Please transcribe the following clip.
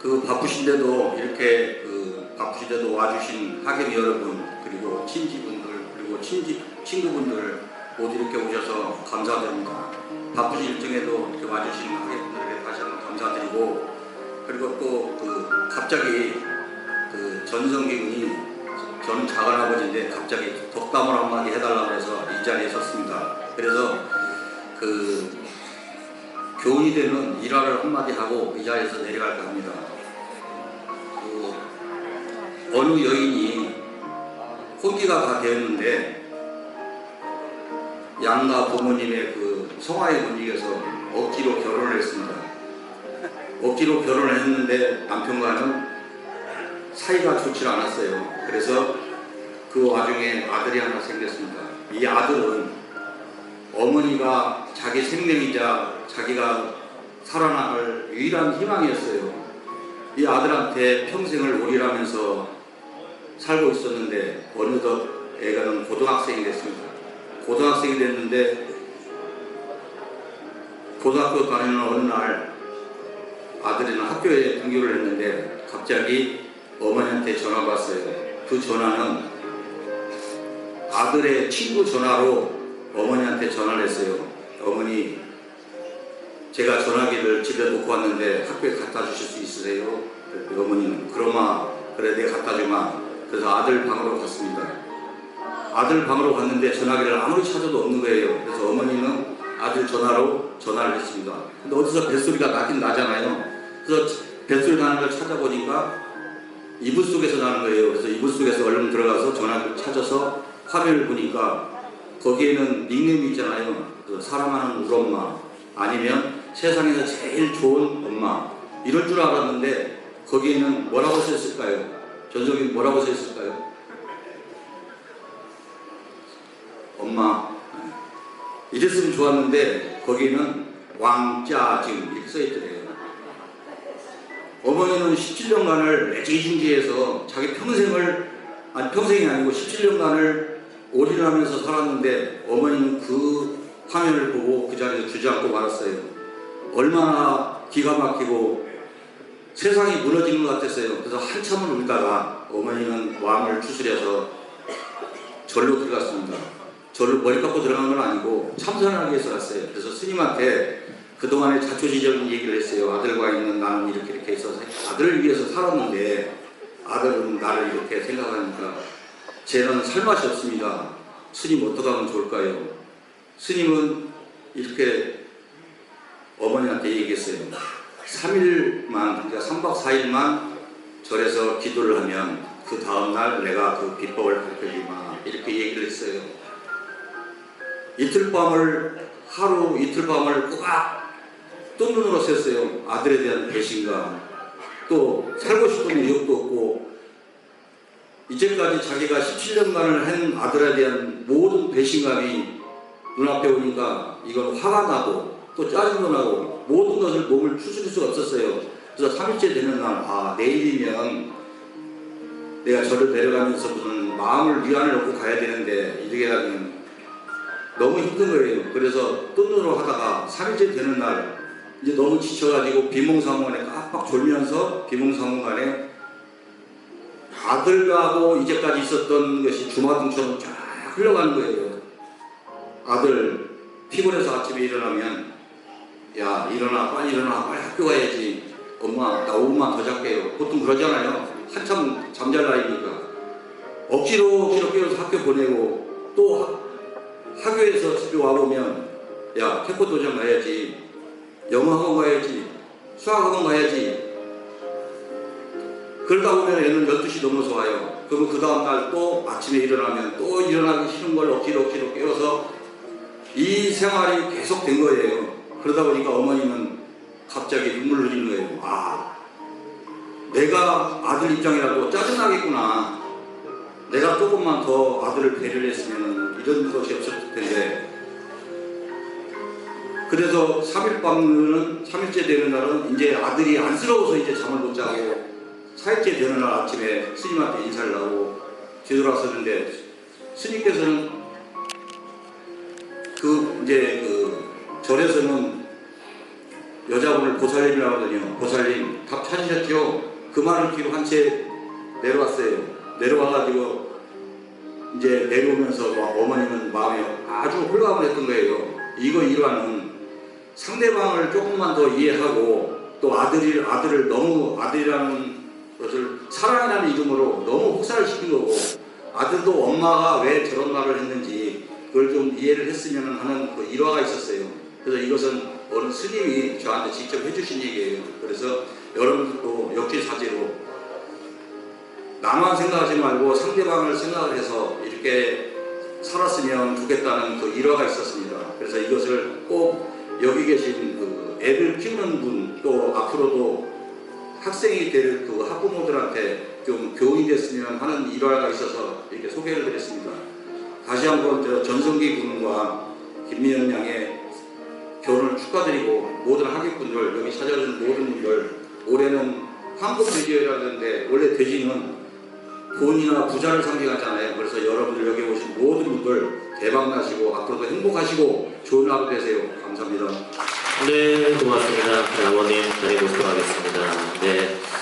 그 바쁘신데도 이렇게 그 바쁘신데도 와주신 학연 여러분 그리고 친지분들 그리고 친지 친구분들 모두 이렇게 오셔서 감사드립니다. 바쁘신 일정에도 이렇게 와주신 학연분들에게 다시 한번 감사드리고 그리고 또 그 갑자기 그 전성기 군이 저는 작은 아버지인데 갑자기 덕담을 한마디 해달라고 해서 이 자리에 섰습니다. 그래서 그 교훈이 되는 일화를 한마디 하고 이 자리에서 내려갈까 합니다. 그 어느 여인이 혼기가 다 되었는데 양가 부모님의 그 성화의 분위기에서 억지로 결혼을 했습니다. 억지로 결혼을 했는데 남편과는 사이가 좋지 않았어요. 그래서 그 와중에 아들이 하나 생겼습니다. 이 아들은 어머니가 자기 생명이자 자기가 살아나갈 유일한 희망이었어요. 이 아들한테 평생을 오리라면서 살고 있었는데 어느덧 애가 는 고등학생이 됐습니다. 고등학생이 됐는데 고등학교 다니는 어느 날 아들이는 학교에 등교를 했는데 갑자기 어머니한테 전화가 왔어요. 그 전화는 아들의 친구 전화로 어머니한테 전화를 했어요. 어머니, 제가 전화기를 집에 놓고 왔는데 학교에 갖다 주실 수 있으세요? 어머니는 그러마, 그래 내가 갖다 주마. 그래서 아들 방으로 갔습니다. 아들 방으로 갔는데 전화기를 아무리 찾아도 없는 거예요. 그래서 어머니는 아들 전화로 전화를 했습니다. 근데 어디서 뱃소리가 나긴 나잖아요. 그래서 뱃소리 나는 걸 찾아보니까 이불 속에서 나는 거예요. 그래서 이불 속에서 얼른 들어가서 전화를 찾아서 화면을 보니까 거기에는 닉네임이 있잖아요. 그 사랑하는 우리 엄마 아니면 세상에서 제일 좋은 엄마 이럴 줄 알았는데 거기에는 뭐라고 써 있을까요? 전성이 뭐라고 써 있을까요? 엄마 이랬으면 좋았는데 거기는 왕짜증 이렇게 써 있더래요. 어머니는 17년간을 애지중지해서 자기 평생을 아니 평생이 아니고 17년간을 올인하면서 살았는데 어머니는 그 화면을 보고 그 자리에서 주저앉고 말았어요. 얼마나 기가 막히고 세상이 무너지는 것 같았어요. 그래서 한참을 울다가 어머니는 마음을 추스려서 절로 들어갔습니다. 절로 머리 깎고 들어간 건 아니고 참선하기 위해서 갔어요. 그래서 스님한테 그동안의 자초지적인 얘기를 했어요. 아들과 있는 나는 이렇게 이렇게 있어서 아들을 위해서 살았는데 아들은 나를 이렇게 생각하니까 쟤는 살 맛이 없습니다. 스님 어떻게 하면 좋을까요? 스님은 이렇게 어머니한테 얘기했어요. 3일만, 그러니까 3박 4일만 절에서 기도를 하면 그 다음날 내가 그 비법을 가르쳐 주마. 이렇게 얘기를 했어요. 이틀 밤을, 하루 이틀 밤을 꼬박 뜬 눈으로 샜어요. 아들에 대한 배신감. 또 살고 싶은 의욕도 없고 이제까지 자기가 17년간을 한 아들에 대한 모든 배신감이 눈앞에 오니까 이건 화가 나고 또 짜증도 나고 모든 것을 몸을 추스릴 수가 없었어요. 그래서 3일째 되는 날, 아, 내일이면 내가 저를 내려가면서 무슨 마음을 위안을 얻고 가야 되는데 이렇게 하면 너무 힘든 거예요. 그래서 뜬눈으로 하다가 3일째 되는 날 이제 너무 지쳐가지고 비몽사몽간에 깜빡 졸면서 비몽사몽간에 아들하고 이제까지 있었던 것이 주마등처럼 쫙 흘러가는 거예요. 아들 피곤해서 아침에 일어나면 야 일어나 빨리 일어나 빨리 학교 가야지 엄마 나 5분만 더 잘게요. 보통 그러잖아요. 한참 잠잘 나이니까 억지로 억지로 깨워서 학교 보내고 또 학, 학교에서 집에 와보면 야 태권도장 가야지 영어 학원 가야지 수학 학원 가야지 그러다 보면 얘는 12시 넘어서 와요. 그러면 그 다음날 또 아침에 일어나면 또 일어나기 싫은 걸 억지로 억지로 깨워서 이 생활이 계속 된 거예요. 그러다 보니까 어머니는 갑자기 눈물 흘리는 거예요. 아, 내가 아들 입장이라도 짜증나겠구나. 내가 조금만 더 아들을 배려를 했으면 이런 것이 없었을 텐데. 그래서 3일 밤은, 3일째 되는 날은 이제 아들이 안쓰러워서 이제 잠을 못 자고 4일째 되는 날 아침에 스님한테 인사를 하고 뒤돌아서는데 스님께서는 그 이제 그 절에서는 여자분을 보살님이라고 하더니요. 보살님 답 찾으셨죠? 그 말을 뒤로 한 채 내려왔어요. 내려와가지고 이제 내려오면서 막 어머님은 마음이 아주 홀가분 했던 거예요. 이거 일화는 상대방을 조금만 더 이해하고 또 아들이, 아들을 너무 아들이라는 것을 사랑이라는 이름으로 너무 혹사를 시킨 거고 아들도 엄마가 왜 저런 말을 했는지 그걸 좀 이해를 했으면 하는 그 일화가 있었어요. 그래서 이것은 어느 스님이 저한테 직접 해주신 얘기예요. 그래서 여러분들도 역지사지로 나만 생각하지 말고 상대방을 생각을 해서 이렇게 살았으면 좋겠다는 그 일화가 있었습니다. 그래서 이것을 꼭 여기 계신 그 애를 키우는 분 또 앞으로도 학생이 될 그 학부모들한테 좀 교훈이 됐으면 하는 일화가 있어서 이렇게 소개를 드렸습니다. 다시 한번 저 전성기 군과 김미연 양의 축하드리고 모든 하객분들 여기 찾아주신 모든 분들 올해는 황금 돼지라는데 원래 돼지는 돈이나 부자를 상징하잖아요. 그래서 여러분들 여기 오신 모든 분들 대박 나시고 앞으로도 행복하시고 좋은 하루 되세요. 감사합니다. 네, 고맙습니다. 네, 어머님, 잘 모시도록 하겠습니다. 네.